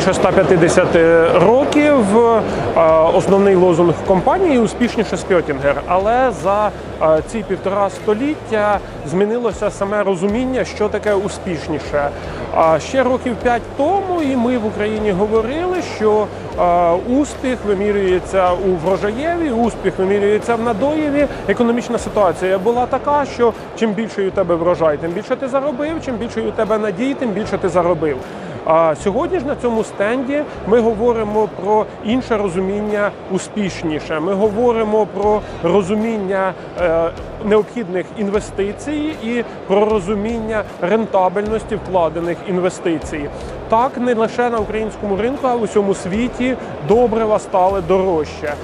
більше 150 років. Е, Основний лозунг компанії успішніше Спьотінгер. Але за е, ці півтора століття змінилося саме розуміння, що таке успішніше. А ще років п'ять тому, і ми в Україні говорили, що е, успіх вимірюється у врожаєві, успіх вимірюється в надоєві. Економічна ситуація була така, що чим більший у тебе врожай, тим більше ти заробив, чим більше у тебе надій, тим більше ти заробив. А сьогодні ж на цьому стенді ми говоримо про інше розуміння успішніше. Ми говоримо про розуміння е, необхідних інвестицій і про розуміння рентабельності вкладених інвестицій. Так не лише на українському ринку, а в усьому світі добрива стали дорожче.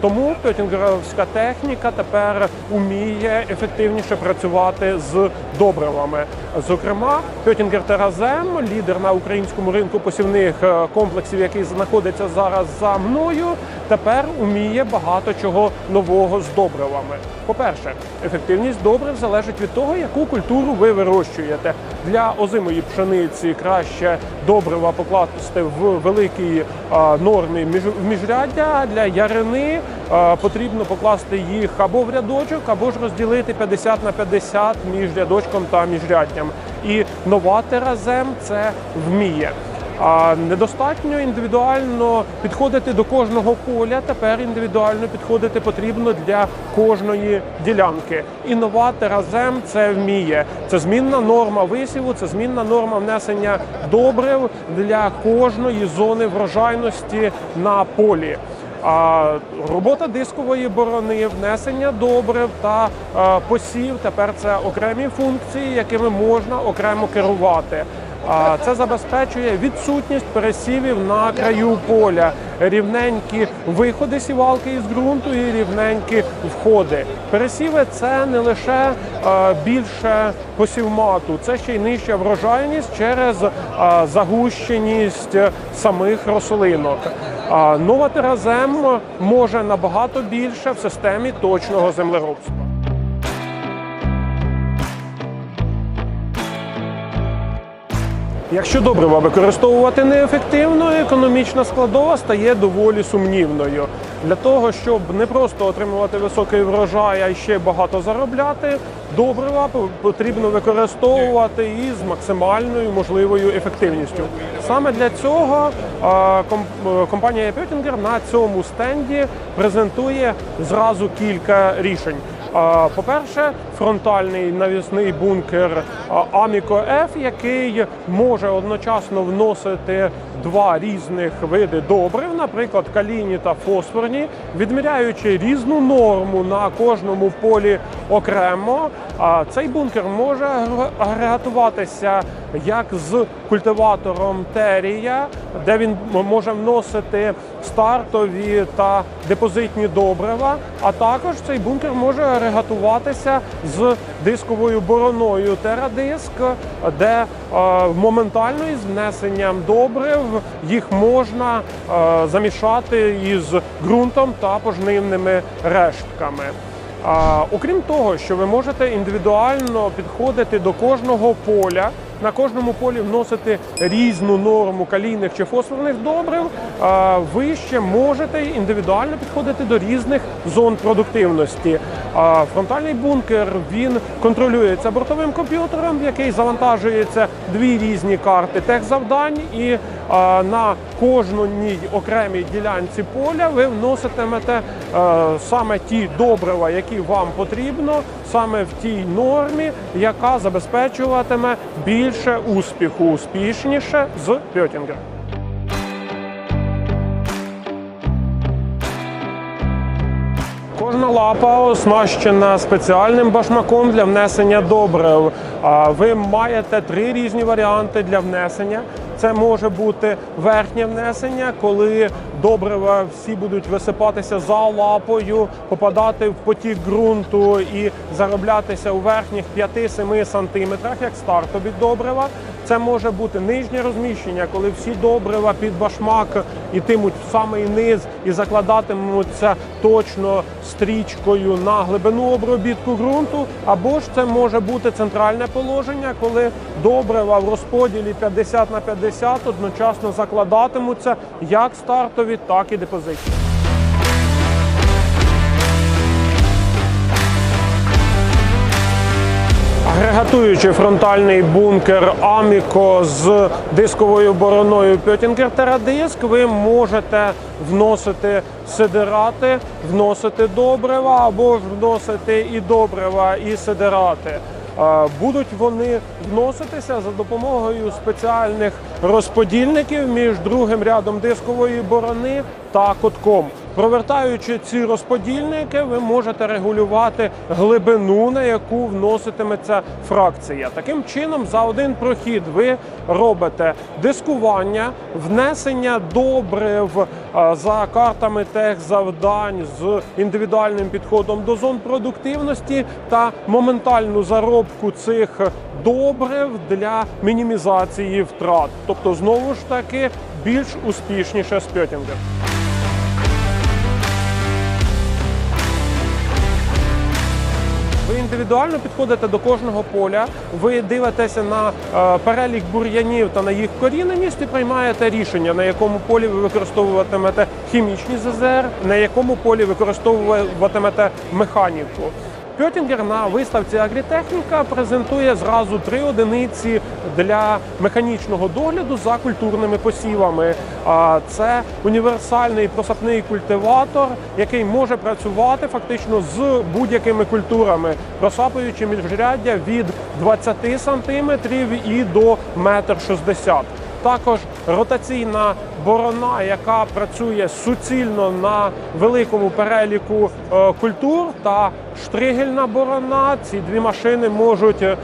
Тому пьотінгеровська техніка тепер уміє ефективніше працювати з добривами. Зокрема, Пьотінгер Теразем, лідер на українському ринку посівних е, комплексів, який знаходиться зараз за мною, тепер уміє багато чого нового з добривами. По-перше, ефективність добрив залежить від того, яку культуру ви вирощуєте. Для озимої пшениці краще добрива покласти в великій норми міжряддя, для ярини потрібно покласти їх або в рядочок, або ж розділити 50 на 50 між рядочком та міжряддям. І нова теразем це вміє. А недостатньо індивідуально підходити до кожного поля. Тепер індивідуально підходити потрібно для кожної ділянки. І нова це вміє. Це змінна норма висіву, це змінна норма внесення добрив для кожної зони врожайності на полі. А робота дискової борони, внесення добрив та посів тепер це окремі функції, якими можна окремо керувати. Це забезпечує відсутність пересівів на краю поля, рівненькі виходи сівалки із ґрунту і рівненькі входи. Пересіви це не лише е, більше посівмату, це ще й нижча врожайність через е, загущеність самих рослинок. Нова теразем може набагато більше в системі точного землеробства. Якщо добрива використовувати неефективно, економічна складова стає доволі сумнівною. Для того, щоб не просто отримувати високий врожай, а ще багато заробляти, добрива потрібно використовувати із максимальною можливою ефективністю. Саме для цього е, компанія Петінгер на цьому стенді презентує зразу кілька рішень. По-перше, фронтальний навісний бункер а, Amico F, який може одночасно вносити два різних види добрив, наприклад, калійні та фосфорні, відміряючи різну норму на кожному полі окремо. Цей бункер може агр- агрегатуватися як з культиватором терія, де він може вносити стартові та депозитні добрива, а також цей бункер може агрегатуватися з дисковою бороною терадиск, де е, моментально із внесенням добрив їх можна е, замішати із ґрунтом та пожнивними рештками. Окрім того, що ви можете індивідуально підходити до кожного поля, на кожному полі вносити різну норму калійних чи фосфорних добрив, ви ще можете індивідуально підходити до різних зон продуктивності. Фронтальний бункер він контролюється бортовим комп'ютером, в який завантажується дві різні карти техзавдань, і на кожній окремій ділянці поля ви вноситимете е, саме ті добрива, які вам потрібно, саме в тій нормі, яка забезпечуватиме більше успіху, успішніше з Пьотінгер. Кожна лапа оснащена спеціальним башмаком для внесення добрив. Ви маєте три різні варіанти для внесення. Це може бути верхнє внесення, коли добрива всі будуть висипатися за лапою, попадати в потік ґрунту і зароблятися у верхніх 5-7 сантиметрах, як стартові добрива. Це може бути нижнє розміщення, коли всі добрива під башмак ітимуть в самий низ і закладатимуться точно стрічкою на глибину обробітку ґрунту. Або ж це може бути центральне положення, коли добрива в розподілі 50 на 50 одночасно закладатимуться як стартові, так і депозитні. Агрегатуючи фронтальний бункер Аміко з дисковою бороною Пьотінгер Терадиск, ви можете вносити сидирати, вносити добрива або ж вносити і добрива, і сидирати. Будуть вони вноситися за допомогою спеціальних розподільників між другим рядом дискової борони та котком. Провертаючи ці розподільники, ви можете регулювати глибину, на яку вноситиметься фракція. Таким чином, за один прохід ви робите дискування, внесення добрив е, за картами техзавдань з індивідуальним підходом до зон продуктивності та моментальну заробку цих добрив для мінімізації втрат. Тобто, знову ж таки, більш успішніше спьотінгер. Індивідуально підходите до кожного поля, ви дивитеся на е, перелік бур'янів та на їх коріненість і приймаєте рішення, на якому полі ви використовуватимете хімічні ЗЗР, на якому полі використовуватимете механіку. Пьотінгер на виставці Агрітехніка презентує зразу три одиниці для механічного догляду за культурними посівами. Це універсальний просапний культиватор, який може працювати фактично з будь-якими культурами, просапуючи міжряддя від 20 см і до 1,60 м. Також ротаційна борона, яка працює суцільно на великому переліку е, культур, та штригельна борона. Ці дві машини можуть е,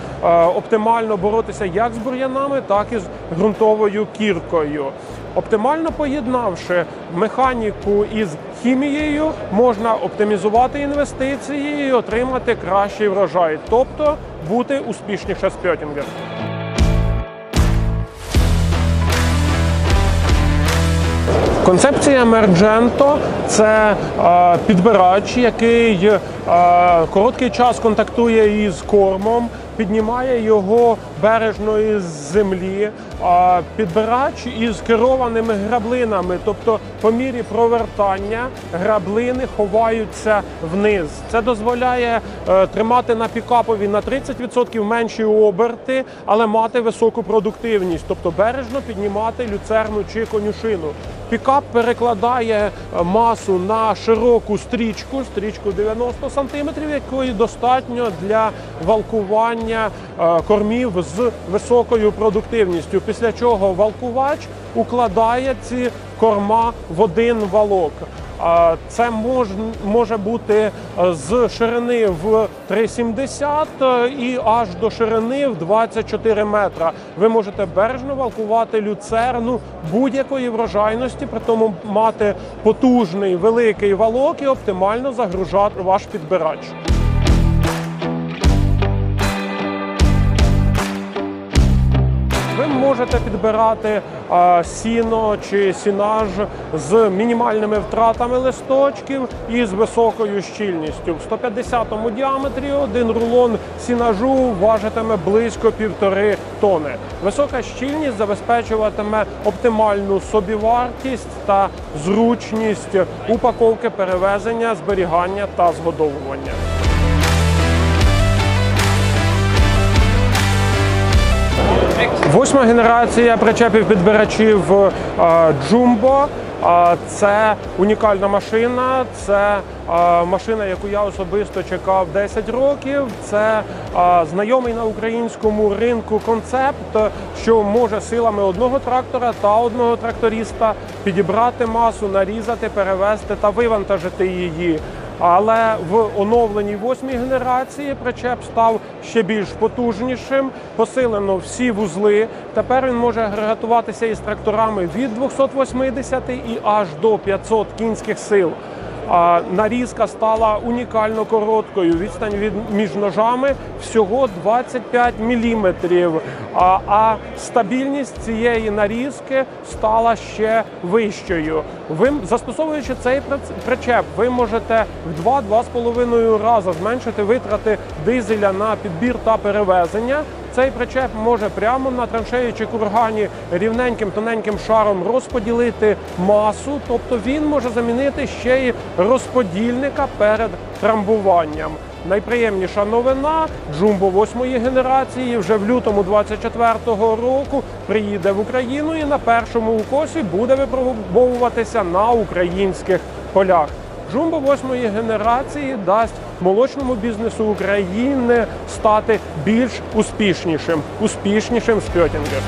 оптимально боротися як з бур'янами, так і з ґрунтовою кіркою. Оптимально поєднавши механіку із хімією, можна оптимізувати інвестиції і отримати кращий врожай, тобто бути успішніше з Пьотінгер. Концепція Mergento – це е, підбирач, який е, короткий час контактує із кормом, піднімає його бережно із землі. Е, підбирач із керованими граблинами, тобто по мірі провертання граблини ховаються вниз. Це дозволяє тримати на пікапові на 30% менші оберти, але мати високу продуктивність, тобто бережно піднімати люцерну чи конюшину. Пікап перекладає е, масу на широку стрічку, стрічку 90 см, якої достатньо для валкування е, кормів з високою продуктивністю. Після чого валкувач укладає ці корма в один валок. Це мож, може бути е, з ширини в 3,70 і аж до ширини в 24 метра. Ви можете бережно валкувати люцерну будь-якої врожайності, при тому мати потужний великий валок і оптимально загружати ваш підбирач. Можете підбирати сіно чи сінаж з мінімальними втратами листочків і з високою щільністю. В 150 діаметрі один рулон сінажу важитиме близько півтори тони. Висока щільність забезпечуватиме оптимальну собівартість та зручність упаковки, перевезення, зберігання та згодовування. Восьма генерація причепів підбирачів е, Jumbo. Е, Це унікальна машина. Це е, машина, яку я особисто чекав 10 років. Це знайомий на українському ринку концепт, що може силами одного трактора та одного тракториста підібрати масу, нарізати, перевезти та вивантажити її. Але в оновленій восьмій генерації причеп став ще більш потужнішим, посилено всі вузли. Тепер він може агрегатуватися із тракторами від 280 і аж до 500 кінських сил. Нарізка стала унікально короткою. Відстань від між ножами всього 25 мм. А, стабільність цієї нарізки стала ще вищою. Ви застосовуючи цей причеп, ви можете в 2-2,5 рази зменшити витрати дизеля на підбір та перевезення. Цей причеп може прямо на траншеї чи кургані рівненьким тоненьким шаром розподілити масу, тобто він може замінити ще й розподільника перед трамбуванням. Найприємніша новина Джумбо 8 генерації вже в лютому 24-го року приїде в Україну і на першому укосі буде випробовуватися на українських полях. Джумбо восьмої генерації дасть молочному бізнесу України стати більш успішнішим, успішнішим з.